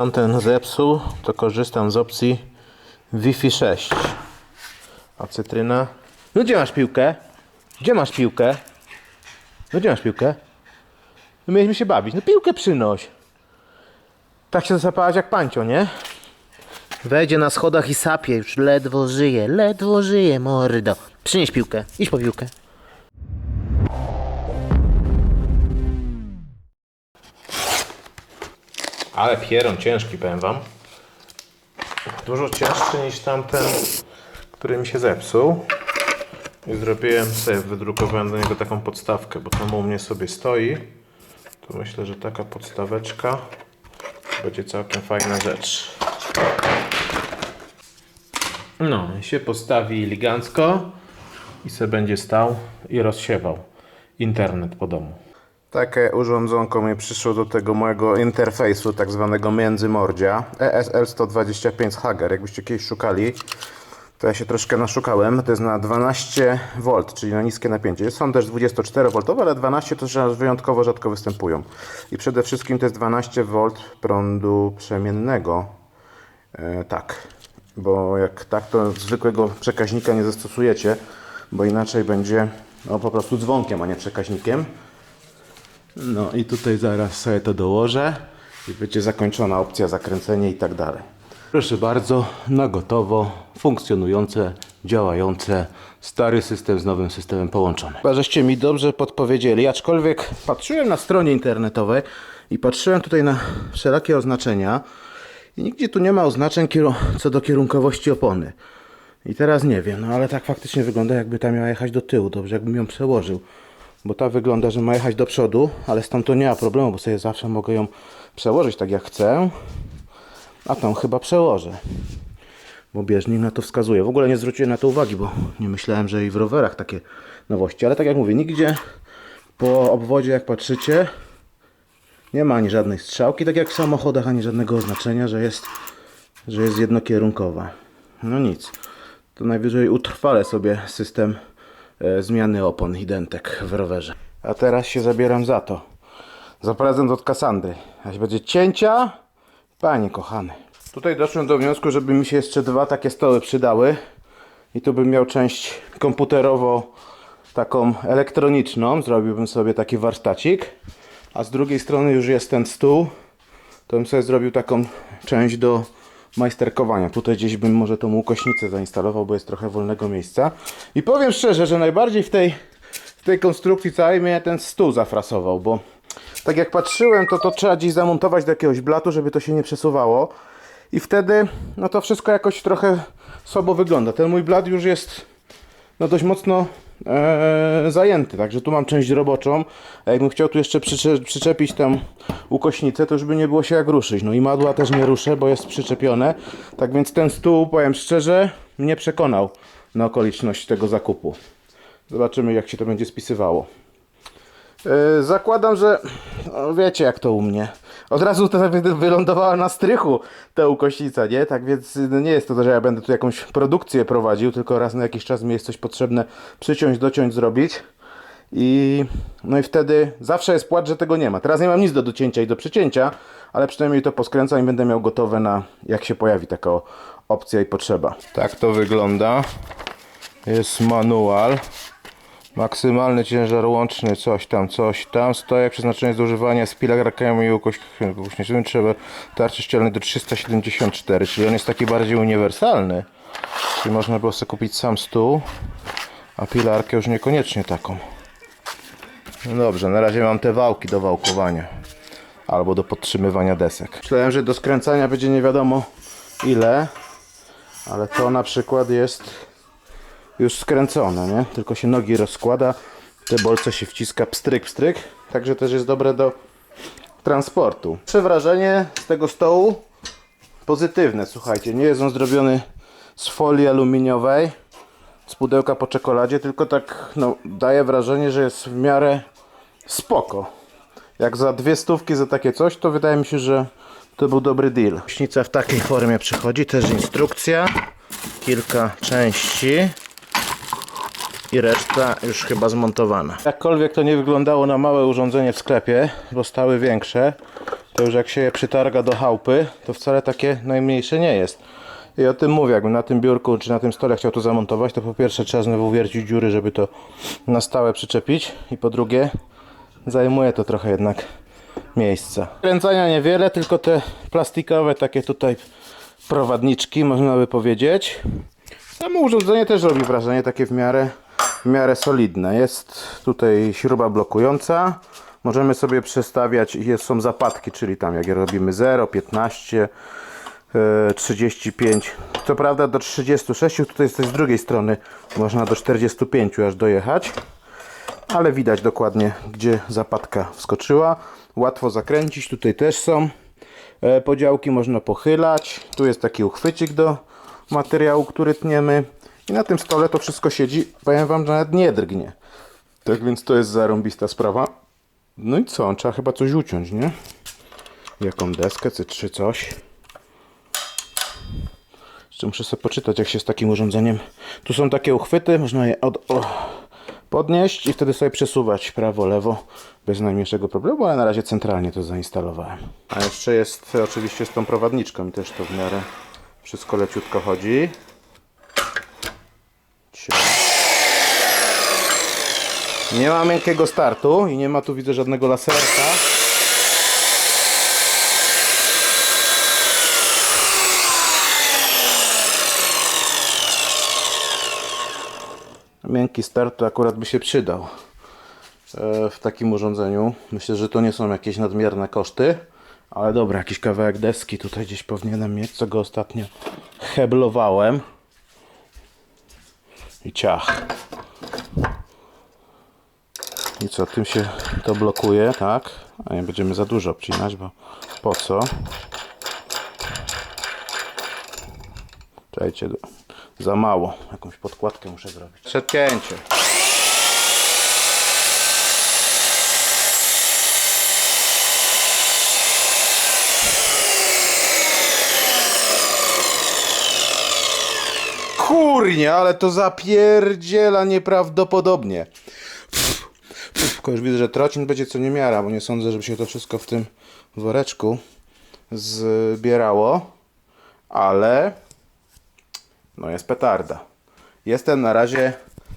Tamten zepsuł, to korzystam z opcji Wi-Fi 6. A cytryna? No gdzie masz piłkę? Gdzie masz piłkę? No gdzie masz piłkę? No mieliśmy się bawić. No piłkę przynoś. Tak się zasapałaś jak pancio, nie? Wejdzie na schodach i sapie, już ledwo żyje, ledwo żyje, mordo. Przynieś piłkę, idź po piłkę. Ale pieron ciężki, powiem wam. Dużo cięższy niż tamten, który mi się zepsuł. I zrobiłem sobie, wydrukowałem do niego taką podstawkę, bo tam u mnie sobie stoi. To myślę, że taka podstaweczka będzie całkiem fajna rzecz. No, się postawi elegancko i se będzie stał i rozsiewał internet po domu. Takie urządzonko mi przyszło do tego mojego interfejsu, tak zwanego międzymordzia. E ESL 125 Hager. Jakbyście kiedyś szukali, to ja się troszkę naszukałem. To jest na 12 V, czyli na niskie napięcie. Są też 24 V, ale 12 to że wyjątkowo rzadko występują. I przede wszystkim to jest 12 V prądu przemiennego. E, tak, bo jak tak, to zwykłego przekaźnika nie zastosujecie, bo inaczej będzie no, po prostu dzwonkiem, a nie przekaźnikiem. No i tutaj zaraz sobie to dołożę i będzie zakończona opcja zakręcenie i tak dalej. Proszę bardzo, na gotowo, funkcjonujące, działające, stary system z nowym systemem połączony. Chyba żeście mi dobrze podpowiedzieli, aczkolwiek patrzyłem na stronie internetowej i patrzyłem tutaj na wszelakie oznaczenia i nigdzie tu nie ma oznaczeń co do kierunkowości opony. I teraz nie wiem, no ale tak faktycznie wygląda jakby ta miała jechać do tyłu, dobrze jakbym ją przełożył. Bo ta wygląda, że ma jechać do przodu, ale z tą to nie ma problemu, bo sobie zawsze mogę ją przełożyć tak jak chcę. A tą chyba przełożę. Bo bieżnik na to wskazuje. W ogóle nie zwróciłem na to uwagi, bo nie myślałem, że i w rowerach takie nowości. Ale tak jak mówię, nigdzie po obwodzie jak patrzycie nie ma ani żadnej strzałki, tak jak w samochodach, ani żadnego oznaczenia, że jest, że jest jednokierunkowa. No nic. To najwyżej utrwalę sobie system zmiany opon i w rowerze. A teraz się zabieram za to. Za prezent od Kasandry. Aś będzie cięcia, panie kochany. Tutaj doszłem do wniosku, żeby mi się jeszcze dwa takie stoły przydały. I tu bym miał część komputerowo taką elektroniczną. Zrobiłbym sobie taki warsztacik. A z drugiej strony już jest ten stół. To bym sobie zrobił taką część do majsterkowania. Tutaj gdzieś bym może tą ukośnicę zainstalował, bo jest trochę wolnego miejsca. I powiem szczerze, że najbardziej w tej, w tej konstrukcji całej mnie ten stół zafrasował, bo tak jak patrzyłem, to to trzeba gdzieś zamontować do jakiegoś blatu, żeby to się nie przesuwało. I wtedy, no to wszystko jakoś trochę słabo wygląda. Ten mój blat już jest no dość mocno e, zajęty, także tu mam część roboczą, a jakbym chciał tu jeszcze przycze przyczepić tam ukośnicę, to już by nie było się jak ruszyć. No i madła też nie ruszę, bo jest przyczepione, tak więc ten stół, powiem szczerze, mnie przekonał na okoliczność tego zakupu. Zobaczymy jak się to będzie spisywało. E, Zakładam, że no wiecie jak to u mnie. Od razu to wy- wylądowała na strychu ta ukośnica, nie? Tak więc no nie jest to, że ja będę tu jakąś produkcję prowadził, tylko raz na jakiś czas mi jest coś potrzebne przyciąć, dociąć, zrobić. I no i wtedy zawsze jest płacz, że tego nie ma. Teraz nie mam nic do docięcia i do przycięcia, ale przynajmniej to poskręcam i będę miał gotowe na jak się pojawi taka opcja i potrzeba. Tak to wygląda. Jest manual. Maksymalny ciężar łączny, coś tam, coś tam. Stojak przeznaczony do używania z pilarkami i ukośniczym trzeba tarczy ścielnej do 374, czyli on jest taki bardziej uniwersalny. Czyli można było sobie kupić sam stół, a pilarkę już niekoniecznie taką. No dobrze, na razie mam te wałki do wałkowania. Albo do podtrzymywania desek. Myślałem, że do skręcania będzie nie wiadomo ile, ale to na przykład jest już skręcone, nie? Tylko się nogi rozkłada, te bolce się wciska, pstryk, pstryk. Także też jest dobre do transportu. Pierwsze wrażenie z tego stołu pozytywne, słuchajcie. Nie jest on zrobiony z folii aluminiowej, z pudełka po czekoladzie, tylko tak no, daje wrażenie, że jest w miarę spoko. Jak za dwie stówki za takie coś, to wydaje mi się, że to był dobry deal. Śnica w takiej formie przychodzi, też instrukcja, kilka części i reszta już chyba zmontowana. Jakkolwiek to nie wyglądało na małe urządzenie w sklepie, bo stały większe, to już jak się je przytarga do chałupy, to wcale takie najmniejsze nie jest. I o tym mówię, jakbym na tym biurku czy na tym stole chciał to zamontować, to po pierwsze trzeba znowu wiercić dziury, żeby to na stałe przyczepić i po drugie zajmuje to trochę jednak miejsca. Kręcania niewiele, tylko te plastikowe takie tutaj prowadniczki, można by powiedzieć. Samo urządzenie też robi wrażenie takie w miarę, w miarę solidne. Jest tutaj śruba blokująca. Możemy sobie przestawiać, jest, są zapadki, czyli tam jak robimy 0, 15, e, 35. Co prawda do 36, tutaj tej z drugiej strony można do 45 aż dojechać. Ale widać dokładnie, gdzie zapadka wskoczyła. Łatwo zakręcić, tutaj też są e, podziałki, można pochylać. Tu jest taki uchwycik do materiału, który tniemy. I na tym stole to wszystko siedzi, powiem Wam, że nawet nie drgnie. Tak więc to jest zarąbista sprawa. No i co, trzeba chyba coś uciąć, nie? Jaką deskę, czy- coś. Jeszcze muszę sobie poczytać, jak się z takim urządzeniem. Tu są takie uchwyty, można je od, o, podnieść i wtedy sobie przesuwać prawo, lewo bez najmniejszego problemu, ale na razie centralnie to zainstalowałem. A jeszcze jest oczywiście z tą prowadniczką też to w miarę wszystko leciutko chodzi. Cio. Nie ma miękkiego startu i nie ma tu widzę żadnego laserka. Miękki start to akurat by się przydał e, w takim urządzeniu. Myślę, że to nie są jakieś nadmierne koszty, ale dobra, jakiś kawałek deski tutaj gdzieś powinienem mieć, co go ostatnio heblowałem. I ciach. I co, tym się to blokuje, tak? A nie będziemy za dużo obcinać, bo po co? Czekajcie, za mało. Jakąś podkładkę muszę zrobić. Przetkięcie. Kurnie, ale to zapierdziela nieprawdopodobnie. Tylko już widzę, że trocin będzie co niemiara, bo nie sądzę, żeby się to wszystko w tym woreczku zbierało. Ale no jest petarda. Jestem na razie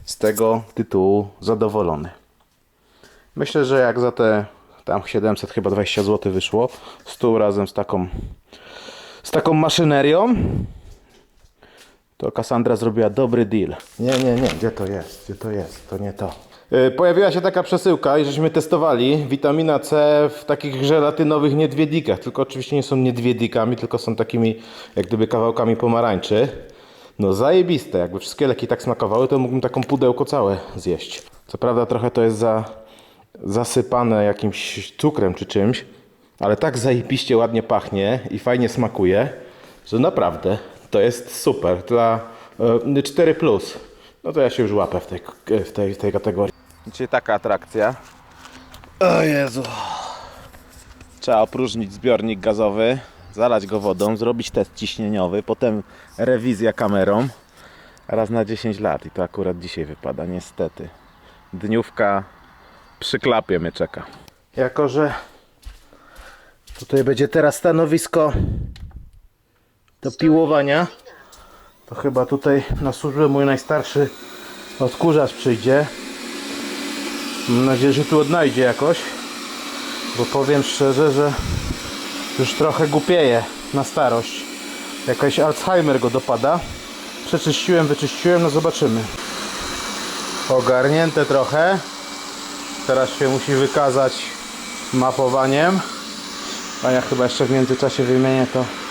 z tego tytułu zadowolony. Myślę, że jak za te tam 700 chyba 20 zł wyszło, 100 razem z taką z taką maszynerią, to Cassandra zrobiła dobry deal. Nie, nie, nie, gdzie to jest? Gdzie to jest? To nie to. Yy, Pojawiła się taka przesyłka i żeśmy testowali witamina C w takich żelatynowych niedźwiedikach. Tylko oczywiście nie są niedźwiedikami, tylko są takimi jak gdyby kawałkami pomarańczy. No zajebiste, jakby wszystkie leki tak smakowały, to mógłbym taką pudełko całe zjeść. Co prawda trochę to jest za, zasypane jakimś cukrem czy czymś, ale tak zajebiście ładnie pachnie i fajnie smakuje, że naprawdę to jest super. Dla e, 4 plus. No to ja się już łapę w tej, w tej, w tej kategorii. Dzisiaj taka atrakcja. O Jezu. Trzeba opróżnić zbiornik gazowy, zalać go wodą, zrobić test ciśnieniowy, potem rewizja kamerą. Raz na 10 lat i to akurat dzisiaj wypada, niestety. Dniówka przy klapie mnie czeka. Jako, że tutaj będzie teraz stanowisko do piłowania, to chyba tutaj na służbę mój najstarszy odkurzacz przyjdzie. Mam nadzieję, że tu odnajdzie jakoś, bo powiem szczerze, że już trochę głupieje na starość. Jakaś Alzheimer go dopada. Przeczyściłem, wyczyściłem, no zobaczymy. Ogarnięte trochę. Teraz się musi wykazać mapowaniem. A ja chyba jeszcze w międzyczasie wymienię to.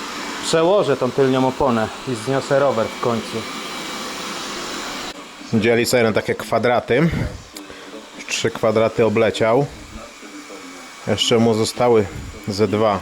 Przełożę tą tylnią oponę i zniosę rower w końcu. Dzieli sobie na takie kwadraty. Trzy kwadraty obleciał. Jeszcze mu zostały ze dwa